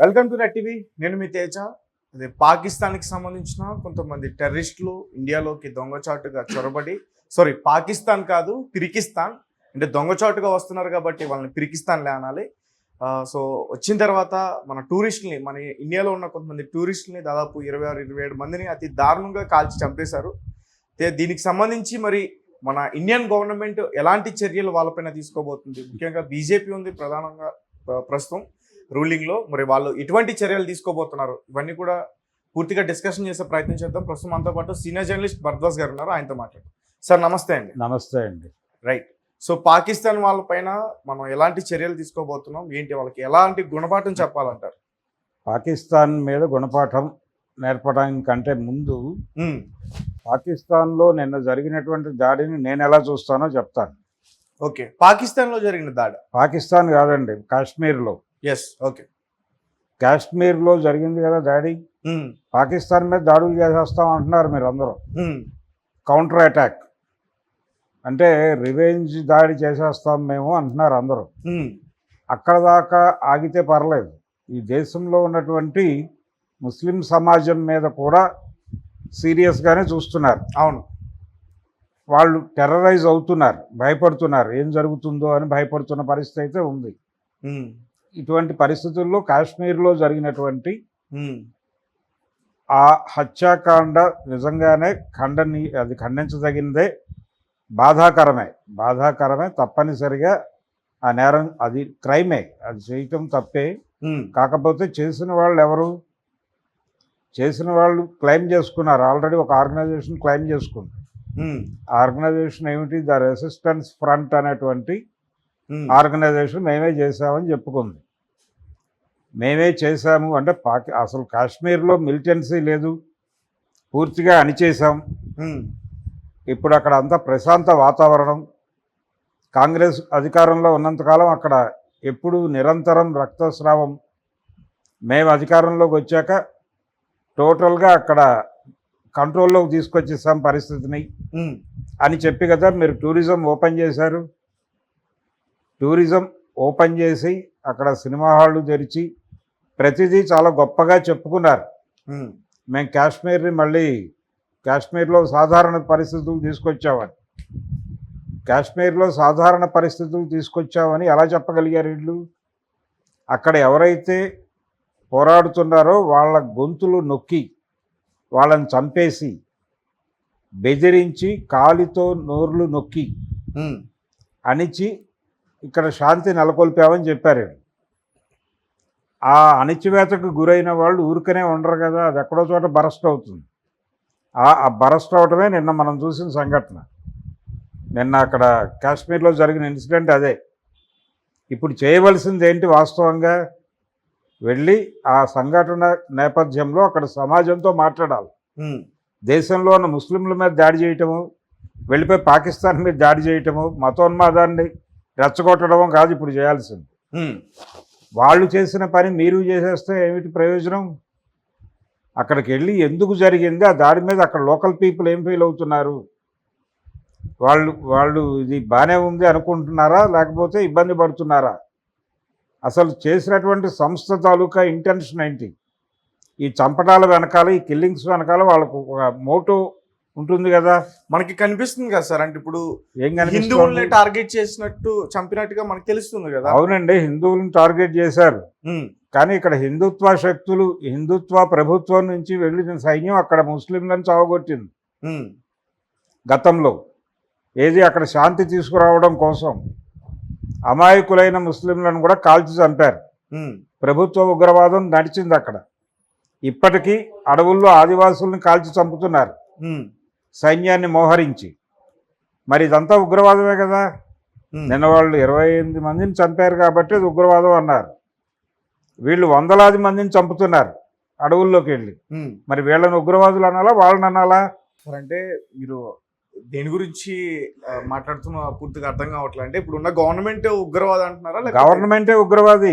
Welcome to red TV నేను మీ తేజ. అదే పాకిస్తాన్కి సంబంధించిన కొంతమంది టెర్రరిస్టులు ఇండియాలోకి దొంగచాటుగా చొరబడి సారీ పాకిస్తాన్ కాదు పిరికిస్తాన్ అంటే దొంగచాటుగా వస్తున్నారు కాబట్టి వాళ్ళని పిరికిస్తాన్లే అనాలి. సో వచ్చిన తర్వాత మన టూరిస్టుల్ని మన ఇండియాలో ఉన్న కొంతమంది టూరిస్టుల్ని దాదాపు ఇరవై ఆరు ఇరవై ఏడు మందిని అతి దారుణంగా కాల్చి చంపేశారు. దీనికి సంబంధించి మరి మన ఇండియన్ గవర్నమెంట్ ఎలాంటి చర్యలు వాళ్ళపైన తీసుకోబోతుంది? ముఖ్యంగా బీజేపీ ఉంది ప్రధానంగా ప్రస్తుతం. రూలింగ్లో మరి వాళ్ళు ఎటువంటి చర్యలు తీసుకోబోతున్నారు. ఇవన్నీ కూడా పూర్తిగా డిస్కషన్ చేసే ప్రయత్నం చేద్దాం. ప్రస్తుతం మనతో పాటు సీనియర్ జర్నలిస్ట్ భరద్వాజ్ గారు ఉన్నారు. ఆయనతో మాట్లాడు సార్ నమస్తే అండి. నమస్తే అండి. రైట్. సో పాకిస్తాన్ వాళ్ళపైన మనం ఎలాంటి చర్యలు తీసుకోబోతున్నాం? ఏంటి వాళ్ళకి ఎలాంటి గుణపాఠం చెప్పాలంటారు? పాకిస్తాన్ మీద గుణపాఠం నేర్పడానికి కంటే ముందు పాకిస్తాన్లో నిన్న జరిగినటువంటి దాడిని నేను ఎలా చూస్తానో చెప్తాను. ఓకే. పాకిస్తాన్లో జరిగిన దాడి? పాకిస్తాన్ కాదండి కాశ్మీర్లో. ఎస్ ఓకే కాశ్మీర్లో జరిగింది కదా దాడి ఉమ్, పాకిస్తాన్ మీద దాడులు చేసేస్తాం అంటున్నారు మీరు అందరూ కౌంటర్ అటాక్ అంటే రివెంజ్ దాడి చేసేస్తాం మేము అంటున్నారు అందరూ. ఉమ్, అక్కడ దాకా ఆగితే పర్లేదు. ఈ దేశంలో ఉన్నటువంటి ముస్లిం సమాజం మీద కూడా సీరియస్గానే చూస్తున్నారు. అవును. వాళ్ళు టెర్రరైజ్ అవుతున్నారు భయపడుతున్నారు. ఏం జరుగుతుందో అని భయపడుతున్న పరిస్థితి అయితే ఉంది. ఉమ్, ఇటువంటి పరిస్థితుల్లో కాశ్మీర్లో జరిగినటువంటి ఆ హత్యాకాండ నిజంగానే ఖండని అది ఖండించదగిందే బాధాకరమే. బాధాకరమే తప్పనిసరిగా ఆ నేరం అది క్రైమే. అది చేయటం తప్పే. కాకపోతే చేసిన వాళ్ళు ఎవరు చేసిన వాళ్ళు క్లెయిమ్ చేసుకున్నారు. ఆల్రెడీ ఒక ఆర్గనైజేషన్ క్లెయిమ్ చేసుకుంది. ఆర్గనైజేషన్ ఏమిటి? ద రెసిస్టెన్స్ ఫ్రంట్ అనేటువంటి ఆర్గనైజేషన్ మేమే చేసామని చెప్పుకుంది. మేమే చేశాము. అంటే పాకి అసలు కాశ్మీర్లో మిలిటెన్సీ లేదు. పూర్తిగా అణిచేశాం. ఇప్పుడు అక్కడ అంతా ప్రశాంత వాతావరణం. కాంగ్రెస్ అధికారంలో ఉన్నంతకాలం అక్కడ ఎప్పుడు నిరంతరం రక్తస్రావం. మేము అధికారంలోకి వచ్చాక టోటల్గా అక్కడ కంట్రోల్లోకి తీసుకొచ్చేసాం పరిస్థితిని. అని చెప్పి కదా మీరు టూరిజం ఓపెన్ చేశారు. టూరిజం ఓపెన్ చేసి అక్కడ సినిమా హాళ్ళు తెరిచి ప్రతిదీ చాలా గొప్పగా చెప్పుకున్నారు. మేము కాశ్మీర్ని మళ్ళీ కాశ్మీర్లో సాధారణ పరిస్థితులు తీసుకొచ్చామని. కాశ్మీర్లో సాధారణ పరిస్థితులు తీసుకొచ్చామని ఎలా చెప్పగలిగారు వీళ్ళు? అక్కడ ఎవరైతే పోరాడుతున్నారో వాళ్ళ గొంతులు నొక్కి వాళ్ళని చంపేసి బెదిరించి కాలితో నోర్లు నొక్కి అణిచి ఇక్కడ శాంతి నెలకొల్పామని చెప్పారు. ఆ అణిచివేతకు గురైన వాళ్ళు ఊరికనే ఉండరు కదా అది ఎక్కడో చోట బరస్ట్ అవుతుంది. ఆ బరస్ట్ అవటమే నిన్న మనం చూసిన సంఘటన. నిన్న అక్కడ కాశ్మీర్లో జరిగిన ఇన్సిడెంట్ అదే. ఇప్పుడు చేయవలసింది ఏంటి వాస్తవంగా? వెళ్ళి ఆ సంఘటన నేపథ్యంలో అక్కడ సమాజంతో మాట్లాడాలి. దేశంలో ఉన్న ముస్లింల మీద దాడి చేయటము వెళ్ళిపోయి పాకిస్తాన్ మీద దాడి చేయటము మతోన్మాదాన్ని రెచ్చగొట్టడము కాదు ఇప్పుడు చేయాల్సింది. వాళ్ళు చేసిన పని మీరు చేసేస్తే ఏమిటి ప్రయోజనం? అక్కడికి వెళ్ళి ఎందుకు జరిగింది? ఆ దాని మీద అక్కడ లోకల్ పీపుల్ ఏం ఫీల్ అవుతున్నారు? వాళ్ళు వాళ్ళు ఇది బాగానే ఉంది అనుకుంటున్నారా? లేకపోతే ఇబ్బంది పడుతున్నారా? అసలు చేసినటువంటి సంస్థ తాలూకా ఇంటెన్షన్ ఏంటి? ఈ చంపటాల వెనకాల ఈ కిల్లింగ్స్ వెనకాల వాళ్ళకు ఒక మోటో ఉంటుంది కదా. మనకి కనిపిస్తుంది కదా సార్. అంటే ఇప్పుడు ఏం హిందువుల్ని టార్గెట్ చేసినట్టు చంపినట్టుగా మనకు తెలుస్తుంది కదా. అవునండి హిందువులను టార్గెట్ చేశారు. కానీ ఇక్కడ హిందుత్వ శక్తులు హిందుత్వ ప్రభుత్వం నుంచి వెళ్ళిన సైన్యం అక్కడ ముస్లింలను చావగొట్టింది. గతంలో ఏది అక్కడ శాంతి తీసుకురావడం కోసం అమాయకులైన ముస్లింలను కూడా కాల్చి చంపారు. ప్రభుత్వ ఉగ్రవాదం నడిచింది అక్కడ. ఇప్పటికీ అడవుల్లో ఆదివాసుల్ని కాల్చి చంపుతున్నారు. సైన్యాన్ని మోహరించి. మరి ఇదంతా ఉగ్రవాదమే కదా? నిన్న వాళ్ళు ఇరవై ఎనిమిది మందిని చంపారు కాబట్టి అది ఉగ్రవాదం అన్నారు. వీళ్ళు వందలాది మందిని చంపుతున్నారు అడవుల్లోకి వెళ్ళి. మరి వీళ్ళని ఉగ్రవాదులు అనాలా? వాళ్ళని అనాలా? అంటే మీరు దేని గురించి మాట్లాడుతున్న పూర్తిగా అర్థం కావట్లేదు అంటే ఇప్పుడు ఉన్న గవర్నమెంట్ ఉగ్రవాదం అంటున్నారా గవర్నమెంటే ఉగ్రవాది.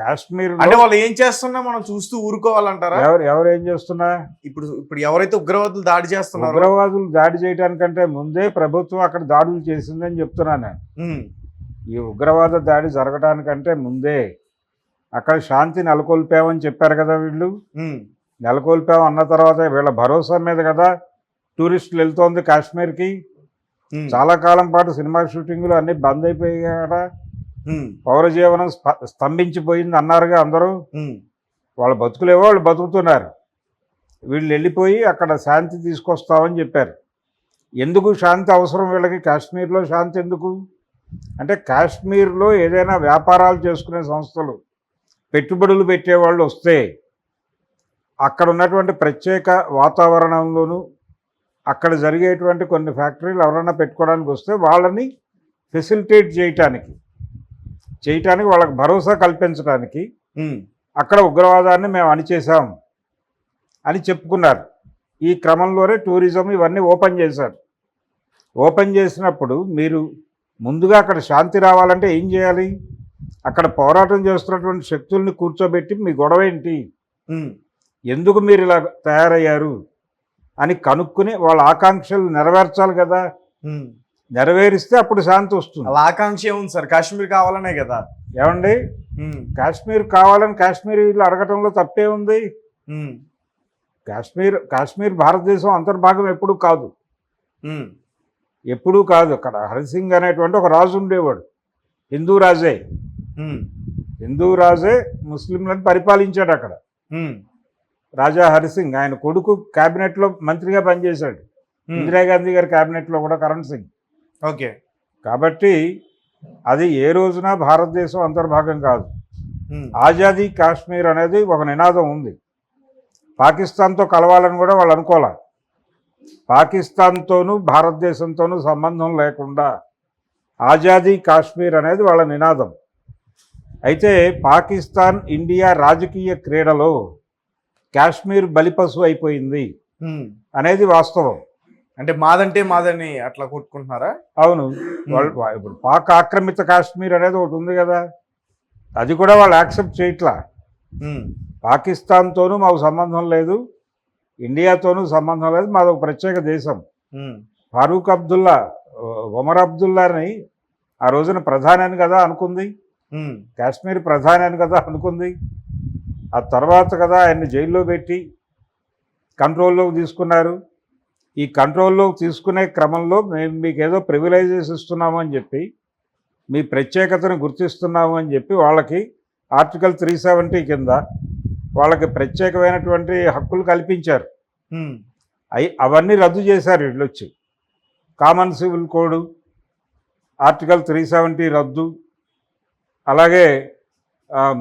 కాశ్మీర్ అంటే వాళ్ళు ఏం చేస్తున్నా మనం చూస్తూ ఊరుకోవాలంటారా? ఎవరు ఎవరు ఏం చేస్తున్నా? ఇప్పుడు ఇప్పుడు ఎవరైతే ఉగ్రవాదులు దాడి చేస్తున్నారో ఉగ్రవాదులు దాడి చేయడానికంటే ముందే ప్రభుత్వం అక్కడ దాడులు చేసిందని చెప్తున్నాను ఈ ఉగ్రవాద దాడి జరగడానికంటే ముందే అక్కడ శాంతి నెలకొల్పామని చెప్పారు కదా వీళ్ళు. నెలకొల్పాం అన్న తర్వాత వీళ్ళ భరోసా మీద కదా టూరిస్టులు వెళ్తోంది కాశ్మీర్కి. చాలా కాలం పాటు సినిమా షూటింగ్లు అన్నీ బంద్ ఉమ్, పౌర జీవనం స్తంభించిపోయింది అన్నారుగా అందరూ. వాళ్ళ బతుకులేవో వాళ్ళు బతుకుతున్నారు. వీళ్ళు వెళ్ళిపోయి అక్కడ శాంతి తీసుకొస్తామని చెప్పారు. ఎందుకు శాంతి అవసరం వీళ్ళకి? కాశ్మీర్లో శాంతి ఎందుకు? అంటే కాశ్మీర్లో ఏదైనా వ్యాపారాలు చేసుకునే సంస్థలు పెట్టుబడులు పెట్టేవాళ్ళు వస్తే అక్కడ ఉన్నటువంటి ప్రత్యేక వాతావరణంలోనూ అక్కడ జరిగేటువంటి కొన్ని ఫ్యాక్టరీలు ఎవరైనా పెట్టుకోవడానికి వస్తే వాళ్ళని ఫెసిలిటేట్ చేయటానికి చేయటానికి వాళ్ళకి భరోసా కల్పించడానికి అక్కడ ఉగ్రవాదాన్ని మేము అణిచేశాం అని చెప్పుకున్నారు. ఈ క్రమంలోనే టూరిజం ఇవన్నీ ఓపెన్ చేశారు. ఓపెన్ చేసినప్పుడు మీరు ముందుగా అక్కడ శాంతి రావాలంటే ఏం చేయాలి? అక్కడ పోరాటం చేస్తున్నటువంటి శక్తుల్ని కూర్చోబెట్టి మీ గొడవ ఏంటి? ఎందుకు మీరు ఇలా తయారయ్యారు? అని కనుక్కుని వాళ్ళ ఆకాంక్షలు నెరవేర్చాలి కదా. నెరవేరిస్తే అప్పుడు శాంతి వస్తుంది. అలా ఆకాంక్ష ఏముంది సార్? కాశ్మీర్ కావాలనే కదా. ఏమండి? కాశ్మీర్ కావాలని కాశ్మీరీలు అడగటంలో తప్పే ఉంది. కాశ్మీర్ కాశ్మీర్ భారతదేశం అంతర్భాగం ఎప్పుడూ కాదు. ఎప్పుడూ కాదు. అక్కడ హరిసింగ్ అనేటువంటి ఒక రాజు ఉండేవాడు. హిందూ రాజే. హిందూ రాజే ముస్లింలను పరిపాలించాడు అక్కడ. రాజా హరిసింగ్ ఆయన కొడుకు క్యాబినెట్లో మంత్రిగా పనిచేశాడు. ఉమ్. ఇందిరాగాంధీ గారి క్యాబినెట్లో కూడా కరణ్ సింగ్. ఓకే. కాబట్టి అది ఏ రోజున భారతదేశం అంతర్భాగం కాదు. ఉమ్, ఆజాదీ కాశ్మీర్ అనేది ఒక నినాదం ఉంది. పాకిస్తాన్తో కలవాలని కూడా వాళ్ళు అనుకోలే. పాకిస్తాన్తోనూ భారతదేశంతోనూ సంబంధం లేకుండా ఆజాదీ కాశ్మీర్ అనేది వాళ్ళ నినాదం. అయితే పాకిస్తాన్ ఇండియా రాజకీయ క్రీడలో కాశ్మీర్ బలిపశు అయిపోయింది. అనేది వాస్తవం. అంటే మాదంటే మాదని అట్లా కొట్టుకుంటున్నారా? అవును. వాళ్ళు ఇప్పుడు పాక్ ఆక్రమిత కాశ్మీర్ అనేది ఒకటి ఉంది కదా. అది కూడా వాళ్ళు యాక్సెప్ట్ చేయట్లా. పాకిస్తాన్తోనూ మాకు సంబంధం లేదు. ఇండియాతోనూ సంబంధం లేదు. మాది ఒక ప్రత్యేక దేశం. ఫారూక్ అబ్దుల్లా ఒమర్ అబ్దుల్లాని ఆ రోజున ప్రధాని అని కదా అనుకుంది. కాశ్మీర్ ప్రధాని అని కదా అనుకుంది. ఆ తర్వాత కదా ఆయన్ని జైల్లో పెట్టి కంట్రోల్లోకి తీసుకున్నారు. ఈ కంట్రోల్లోకి తీసుకునే క్రమంలో మేము మీకు ఏదో ప్రివిలైజెస్ ఇస్తున్నాము అని చెప్పి మీ ప్రత్యేకతను గుర్తిస్తున్నాము అని చెప్పి వాళ్ళకి ఆర్టికల్ త్రీ సెవెంటీ కింద వాళ్ళకి ప్రత్యేకమైనటువంటి హక్కులు కల్పించారు. అవి అవన్నీ రద్దు చేశారు వచ్చి common civil code article three seventy రద్దు అలాగే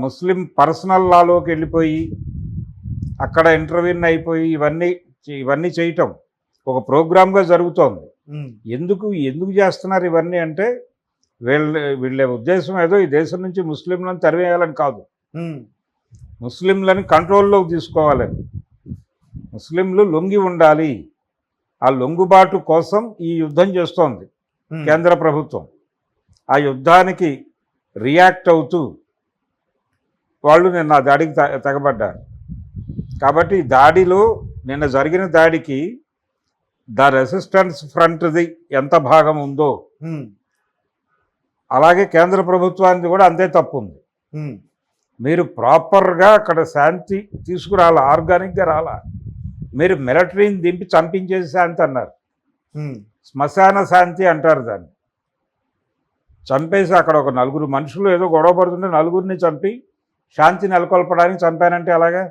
ముస్లిం పర్సనల్ లాలోకి వెళ్ళిపోయి అక్కడ ఇంటర్వ్యూన్ అయిపోయి ఇవన్నీ ఇవన్నీ చేయటం ఒక ప్రోగ్రామ్గా జరుగుతోంది. ఎందుకు ఎందుకు చేస్తున్నారు ఇవన్నీ అంటే వీళ్ళ వీళ్ళ ఉద్దేశం ఏదో ఈ దేశం నుంచి ముస్లింలను తరివేయాలని కాదు. ముస్లింలను కంట్రోల్లోకి తీసుకోవాలని. ముస్లింలు లొంగి ఉండాలి. ఆ లొంగుబాటు కోసం ఈ యుద్ధం చేస్తోంది కేంద్ర ప్రభుత్వం. ఆ యుద్ధానికి రియాక్ట్ అవుతూ వాళ్ళు నిన్న ఆ దాడికి తెగబడ్డారు. కాబట్టి ఈ దాడిలో నిన్న జరిగిన దాడికి ద రెసిస్టెన్స్ ఫ్రంట్ది ఎంత భాగం ఉందో అలాగే కేంద్ర ప్రభుత్వానికి కూడా అంతే తప్పు ఉంది మీరు ప్రాపర్గా అక్కడ శాంతి తీసుకురాలా ఆర్గానిక్గా రాలా. మీరు మిలిటరీని దింపి చంపించేసి శాంతి అన్నారు. శ్మశాన శాంతి అంటారు దాన్ని. చంపేసి అక్కడ ఒక నలుగురు మనుషులు ఏదో గొడవ పడుతుంటే నలుగురిని చంపి శాంతి నెలకొల్పడానికి చంపానంటే అలాగా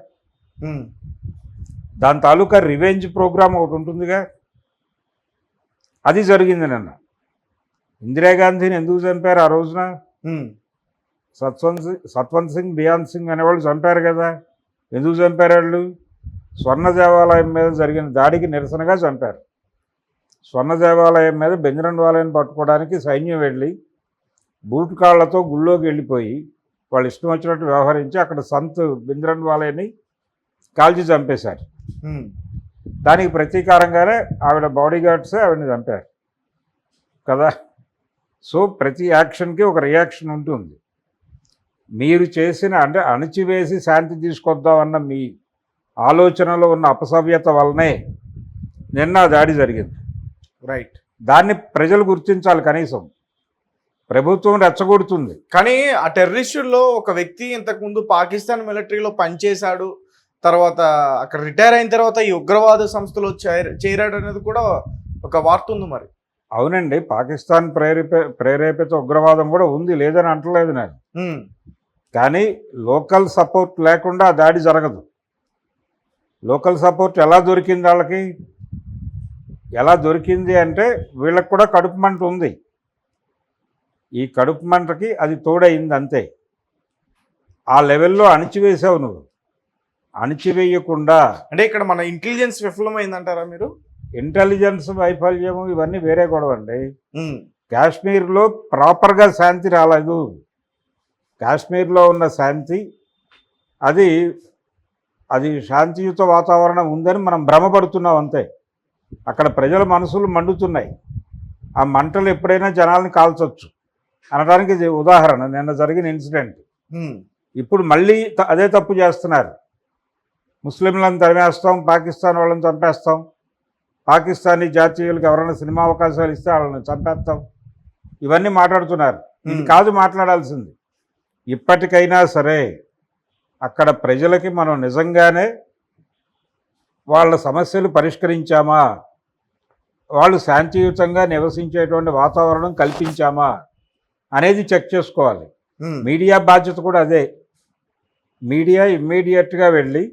దాని తాలూకా రివెంజ్ ప్రోగ్రామ్ ఒకటి ఉంటుందిగా. అది జరిగింది నిన్న. ఇందిరాగాంధీని ఎందుకు చంపారు ఆ రోజున? సత్వంత్ సత్వంత్ సింగ్ బియాన్ సింగ్ అనేవాళ్ళు చంపారు కదా. ఎందుకు చంపారు వాళ్ళు? స్వర్ణ దేవాలయం మీద జరిగిన దాడికి నిరసనగా చంపారు. స్వర్ణ దేవాలయం మీద బెంజరన్ వాలయం పట్టుకోవడానికి సైన్యం వెళ్ళి బూట్ కాళ్ళతో గుళ్ళోకి వెళ్ళిపోయి వాళ్ళు ఇష్టం వచ్చినట్టు వ్యవహరించి అక్కడ సంత్ బెంజరన్ వాలయాన్ని కాల్చి చంపేశారు. దానికి ప్రతీకారంగానే ఆవిడ బాడీ గార్డ్సే ఆవిడని చంపారు. కదా? సో ప్రతి యాక్షన్కి ఒక రియాక్షన్ ఉంటుంది. మీరు చేసిన అంటే అణచివేసి శాంతి తీసుకొద్దామన్న మీ ఆలోచనలో ఉన్న అపసవ్యత వల్లనే నిన్న దాడి జరిగింది. రైట్. దాన్ని ప్రజలు గుర్తించాలి కనీసం. ప్రభుత్వం రెచ్చగొడుతుంది. కానీ ఆ టెర్రరిస్టుల్లో ఒక వ్యక్తి ఇంతకు ముందు పాకిస్తాన్ మిలిటరీలో పనిచేశాడు తర్వాత అక్కడ రిటైర్ అయిన తర్వాత ఈ ఉగ్రవాద సంస్థలో చేర- చేరాడు అనేది కూడా ఒక వార్త ఉంది మరి. అవునండి పాకిస్తాన్ ప్రేరేప ప్రేరేపిత ఉగ్రవాదం కూడా ఉంది లేదని అంటలేదు నేను. కానీ లోకల్ సపోర్ట్ లేకుండా ఆ దాడి జరగదు. లోకల్ సపోర్ట్ ఎలా దొరికింది వాళ్ళకి? ఎలా దొరికింది అంటే వీళ్ళకి కూడా కడుపు మంట ఉంది. ఈ కడుపు మంటకి అది తోడయింది అంతే ఆ లెవెల్లో అణిచివేసావు నువ్వు. అణిచివేయకుండా అంటే ఇక్కడ మన ఇంటెలిజెన్స్ విఫలమైందంటారా మీరు? ఇంటెలిజెన్స్ వైఫల్యము ఇవన్నీ వేరే గొడవ అండి కాశ్మీర్లో ప్రాపర్గా శాంతి రాలేదు. కాశ్మీర్లో ఉన్న శాంతి అది అది శాంతియుత వాతావరణం ఉందని మనం భ్రమపడుతున్నాం అంతే. అక్కడ ప్రజల మనసులు మండుతున్నాయి. ఆ మంటలు ఎప్పుడైనా జనాల్ని కాల్చొచ్చు. అనడానికి ఉదాహరణ నిన్న జరిగిన ఇన్సిడెంట్. ఇప్పుడు మళ్ళీ అదే తప్పు చేస్తున్నారు. ముస్లింలను తరిమేస్తాం పాకిస్తాన్ వాళ్ళని చంపేస్తాం. పాకిస్తానీ జాతీయులకు ఎవరైనా సినిమా అవకాశాలు ఇస్తే వాళ్ళని చంపేస్తాం. ఇవన్నీ మాట్లాడుతున్నారు. ఇది. కాదు మాట్లాడాల్సింది. ఇప్పటికైనా సరే అక్కడ ప్రజలకి మనం నిజంగానే వాళ్ళ సమస్యలు పరిష్కరించామా? వాళ్ళు శాంతియుతంగా నివసించేటువంటి వాతావరణం కల్పించామా? అనేది చెక్ చేసుకోవాలి. మీడియా బాధ్యత కూడా అదే. మీడియా ఇమ్మీడియట్గా వెళ్ళి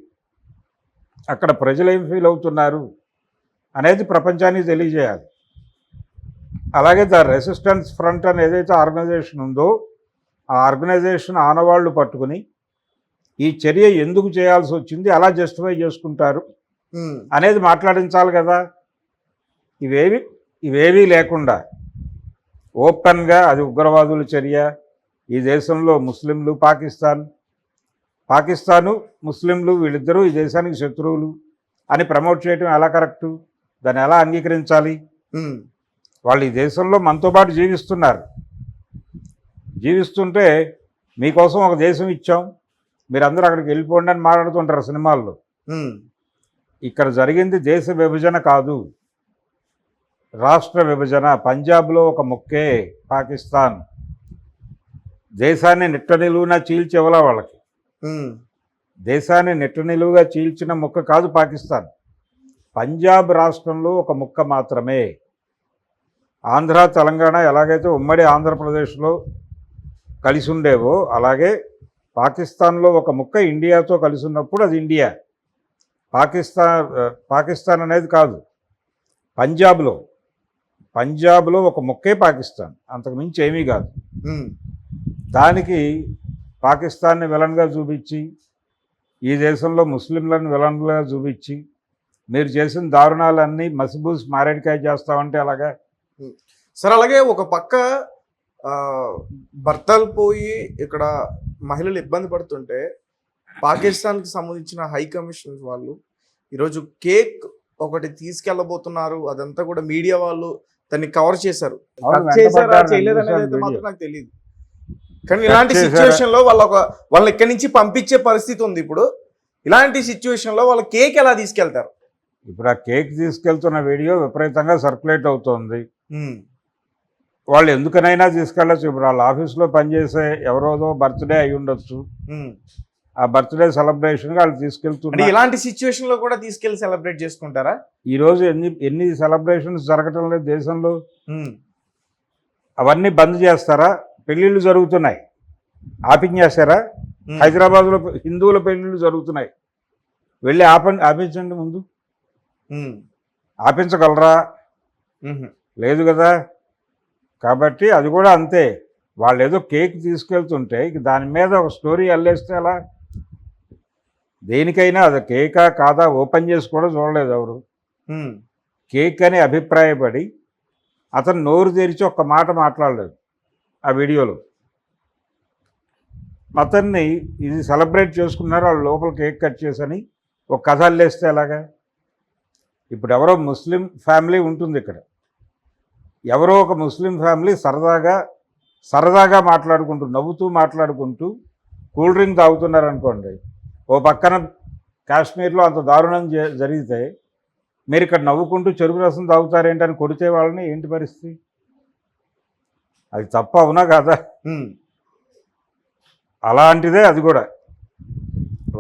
అక్కడ ప్రజలు ఏం ఫీల్ అవుతున్నారు అనేది ప్రపంచానికి తెలియజేయాలి. అలాగే ద రెసిస్టెన్స్ ఫ్రంట్ అని ఏదైతే ఆర్గనైజేషన్ ఉందో ఆ ఆర్గనైజేషన్ ఆనవాళ్ళు పట్టుకుని ఈ చర్య ఎందుకు చేయాల్సి వచ్చింది అలా జస్టిఫై చేసుకుంటారు అనేది మాట్లాడించాలి కదా. ఇవేవి ఇవేవీ లేకుండా ఓపెన్గా అది ఉగ్రవాదుల చర్య. ఈ దేశంలో ముస్లింలు పాకిస్తాన్. పాకిస్తాను ముస్లింలు వీళ్ళిద్దరూ ఈ దేశానికి శత్రువులు అని ప్రమోట్ చేయడం ఎలా కరెక్టు? దాన్ని ఎలా అంగీకరించాలి? వాళ్ళు ఈ దేశంలో మనతో పాటు జీవిస్తున్నారు. జీవిస్తుంటే మీకోసం ఒక దేశం ఇచ్చాం. మీరందరూ అక్కడికి వెళ్ళిపోండి అని మాట్లాడుతుంటారు సినిమాల్లో. ఇక్కడ జరిగింది దేశ విభజన కాదు. రాష్ట్ర విభజన. పంజాబ్లో ఒక ముక్కే పాకిస్తాన్. దేశాన్ని నిట్ట నిలువున చీల్చేవల వాళ్ళకి? దేశాన్ని నిట్ట నిలువుగా చీల్చిన ముక్క కాదు పాకిస్తాన్. పంజాబ్ రాష్ట్రంలో ఒక ముక్క మాత్రమే. ఆంధ్ర తెలంగాణ ఎలాగైతే ఉమ్మడి ఆంధ్రప్రదేశ్లో కలిసి ఉండేవో అలాగే పాకిస్తాన్లో ఒక ముక్క ఇండియాతో కలిసి ఉన్నప్పుడు అది ఇండియా. పాకిస్తాన్ పాకిస్తాన్ అనేది కాదు. పంజాబ్లో పంజాబ్లో ఒక ముక్కే పాకిస్తాన్. అంతకు మించి ఏమీ కాదు. దానికి పాకిస్తాన్ని విలన్గా చూపించి ఈ దేశంలో ముస్లింలను విలన్గా చూపించి మీరు చేసిన దారుణాలన్నీ మసిబూసి మారేడికాయ చేస్తామంటే అలాగా? సరే అలాగే ఒక పక్క భర్తలు పోయి ఇక్కడ మహిళలు ఇబ్బంది పడుతుంటే పాకిస్తాన్కి సంబంధించిన హై కమిషన్ వాళ్ళు ఈరోజు కేక్ ఒకటి తీసుకెళ్ళబోతున్నారు. అదంతా కూడా మీడియా వాళ్ళు దాన్ని కవర్ చేశారు. మాత్రం నాకు తెలియదు కానీ ఇలాంటి? సిచ్యువేషన్లో వాళ్ళ ఒక వాళ్ళని ఇక్కడి నుంచి పంపించే పరిస్థితి ఉంది ఇప్పుడు. ఇలాంటి సిచ్యువేషన్లో వాళ్ళ కేక్ ఎలా తీసుకెళ్తారు? ఇప్పుడు ఆ కేక్ తీసుకెళ్తున్న వీడియో విపరీతంగా సర్క్యులేట్ అవుతోంది. వాళ్ళు ఎందుకనైనా తీసుకెళ్ళచ్చు. ఇప్పుడు వాళ్ళ ఆఫీస్లో పనిచేసే ఎవరోదో బర్త్డే అయి ఉండొచ్చు. ఆ బర్త్డే సెలబ్రేషన్గా వాళ్ళు తీసుకెళ్తున్నారు. ఇలాంటి సిచ్యువేషన్లో కూడా తీసుకెళ్ళి సెలబ్రేట్ చేసుకుంటారా? ఈరోజు ఎన్ని ఎన్ని సెలబ్రేషన్స్ జరగటం లేదు దేశంలో. అవన్నీ బంద్ చేస్తారా? పెళ్ళిళ్ళు జరుగుతున్నాయి. ఆపించేస్తారా ఉమ్. హైదరాబాద్లో హిందువుల పెళ్ళిళ్ళు జరుగుతున్నాయి. వెళ్ళి ఆపండి ఆపించండి ముందు. ఆపించగలరా? లేదు కదా. కాబట్టి అది కూడా అంతే. వాళ్ళు ఏదో కేక్ తీసుకెళ్తుంటే ఇక దాని మీద ఒక స్టోరీ అల్లేస్తే ఎలా? దేనికైనా అది కేకా కాదా ఓపెన్ చేసి కూడా చూడలేదు ఎవరు. కేక్ అని అభిప్రాయపడి అతను నోరు తెరిచి ఒక్క మాట మాట్లాడలేదు ఆ వీడియోలో. అతన్ని ఇది సెలబ్రేట్ చేసుకున్నారు వాళ్ళు లోపల కేక్ కట్ చేసని ఒక కథ అల్లేస్తే ఎలాగా? ఇప్పుడు ఎవరో ముస్లిం ఫ్యామిలీ ఉంటుంది ఇక్కడ. ఎవరో ఒక ముస్లిం ఫ్యామిలీ సరదాగా సరదాగా మాట్లాడుకుంటూ నవ్వుతూ మాట్లాడుకుంటూ కూల్ డ్రింక్ తాగుతున్నారు అనుకోండి ఓ పక్కన కాశ్మీర్లో అంత దారుణం జరిగితే మీరు ఇక్కడ నవ్వుకుంటూ చెరుకు రసం తాగుతారేంటని కొడితే వాళ్ళని ఏంటి పరిస్థితి? అది తప్ప అవునా కాదా? అలాంటిదే అది కూడా.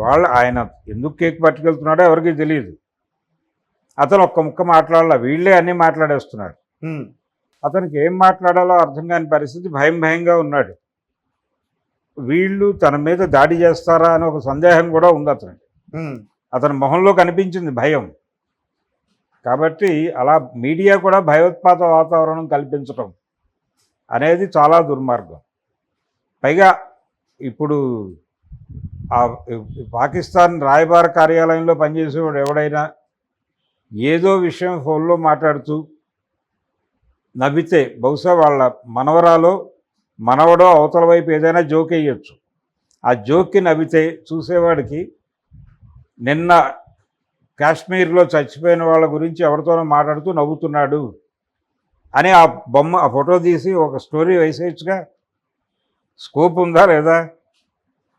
వాళ్ళు ఆయన ఎందుకు కేక్ పట్టుకెళ్తున్నాడో ఎవరికీ తెలియదు. అతను ఒక్క ముక్క మాట్లాడాల వీళ్ళే అన్నీ మాట్లాడేస్తున్నాడు అతనికి ఏం మాట్లాడాలో అర్థం కాని పరిస్థితి భయం భయంగా ఉన్నాడు. వీళ్ళు తన మీద దాడి చేస్తారా అని ఒక సందేహం కూడా ఉంది అతనికి. అతని మొహంలో కనిపించింది భయం. కాబట్టి అలా మీడియా కూడా భయోత్పాత వాతావరణం కల్పించటం అనేది చాలా దుర్మార్గం. పైగా ఇప్పుడు ఆ పాకిస్తాన్ రాయబార కార్యాలయంలో పనిచేసేవాడు ఎవడైనా ఏదో విషయం ఫోన్లో మాట్లాడుతూ నవ్వితే బహుశా వాళ్ళ మనవరాలో మనవడో అవతల వైపు ఏదైనా జోక్ వేయచ్చు. ఆ జోక్కి నవ్వితే చూసేవాడికి నిన్న కాశ్మీర్లో చచ్చిపోయిన వాళ్ళ గురించి ఎవరితోనో మాట్లాడుతూ నవ్వుతున్నాడు అని ఆ బొమ్మ ఆ ఫోటో తీసి ఒక స్టోరీ వేసేయచ్చుగా? స్కోప్ ఉందా లేదా?